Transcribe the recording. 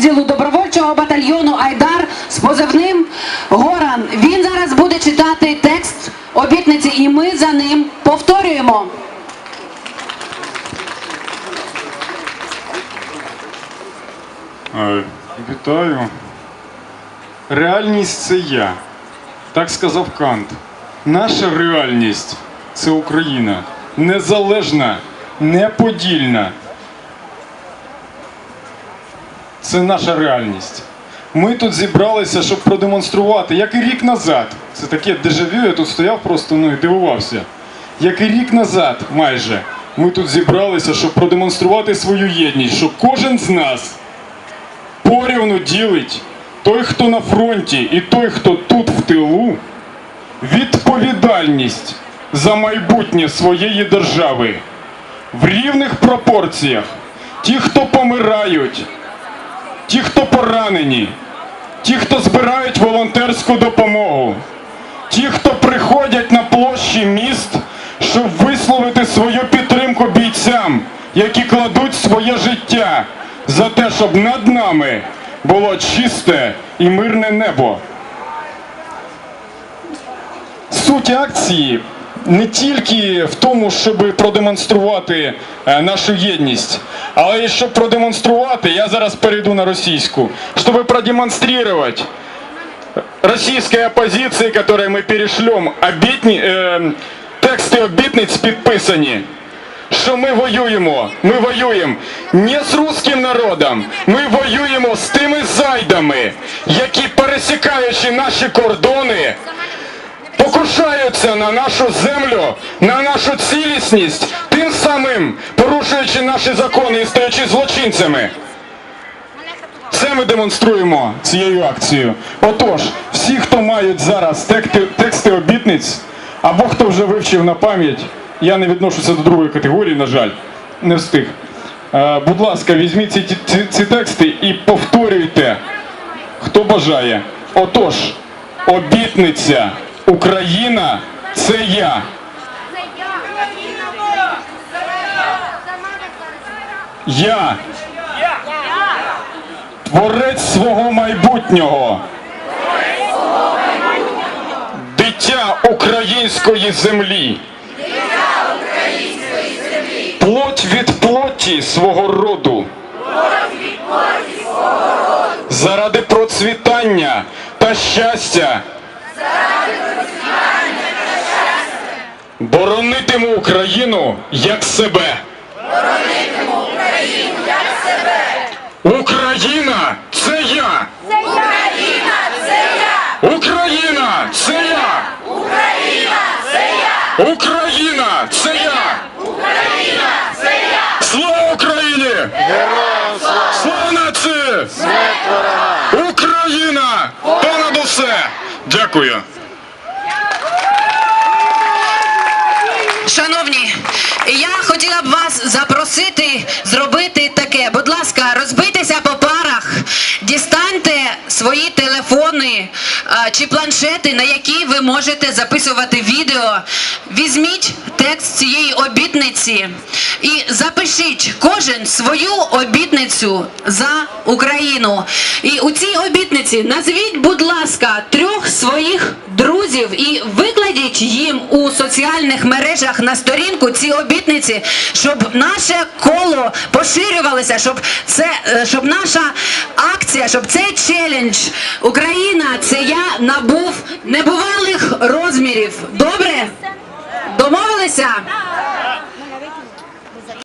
підрозділу добровольчого батальйону Айдар з позивним Горан. Він зараз буде читати текст обітниці, і ми за ним повторюємо. Е, Вітаю. Реальність це я. Так сказав Кант. Наша реальність це Україна. Незалежна, неподільна. Це наша реальність. Ми тут зібралися, щоб продемонструвати, як і рік назад. Це таке дежавю, я тут стояв просто ну, і дивувався. Як і рік назад, майже, ми тут зібралися, щоб продемонструвати свою єдність, що кожен з нас порівну ділить той, хто на фронті, і той, хто тут в тилу, відповідальність за майбутнє своєї держави в рівних пропорціях. Ті, хто помирають, ті, хто поранені, ті, хто збирають волонтерську допомогу, ті, хто приходять на площі міст, щоб висловити свою підтримку бійцям, які кладуть своє життя за те, щоб над нами було чисте і мирне небо. Суть акції не тільки в тому, щоб продемонструвати е, нашу єдність, але і щоб продемонструвати, я зараз перейду на російську, щоб продемонстрировать российской оппозиции, которой мы перешлем обітні, е, тексти обітниць підписані, що ми воюємо. Ми воюємо не з русським народом, ми воюємо з тими зайдами, які пересікаючи наші кордони, покушаються на нашу землю, на нашу цілісність, тим самим порушуючи наші закони і стаючи злочинцями. Це ми демонструємо цією акцією. Отож, всі, хто мають зараз тексти, тексти обітниць, або хто вже вивчив на пам'ять, я не відношуся до другої категорії, на жаль, не встиг. Е, будь ласка, візьміть ці, ці, ці тексти і повторюйте, хто бажає. Отож, обітниця Україна це я. Я. Творець свого майбутнього. Дитя української землі. Плоть від плоті свого роду. Заради процвітання та щастя. Боронитиму Україну як себе. Боронитиму Україну як себе. Україна це я! Україна це я! Україна це я! Україна це я! Україна це я! Україна це я! Слава Україні! Героям Слава нації! Україна! Дякую! Шановні, я хотіла б вас запросити зробити таке. Будь ласка, розбийтеся по парах, дістаньте свої телефони а, чи планшети, на які ви можете записувати відео. Візьміть текст цієї обітниці і запишіть кожен свою обітницю за Україну. І у цій обітниці назвіть, будь ласка, трьох своїх друзів і викладіть їм у соціальних мережах на сторінку ці обітниці, щоб наше коло поширювалося, щоб це е, щоб наша акція, щоб цей челендж Україна це я набув небувалих розмірів. Добре? Домовилися?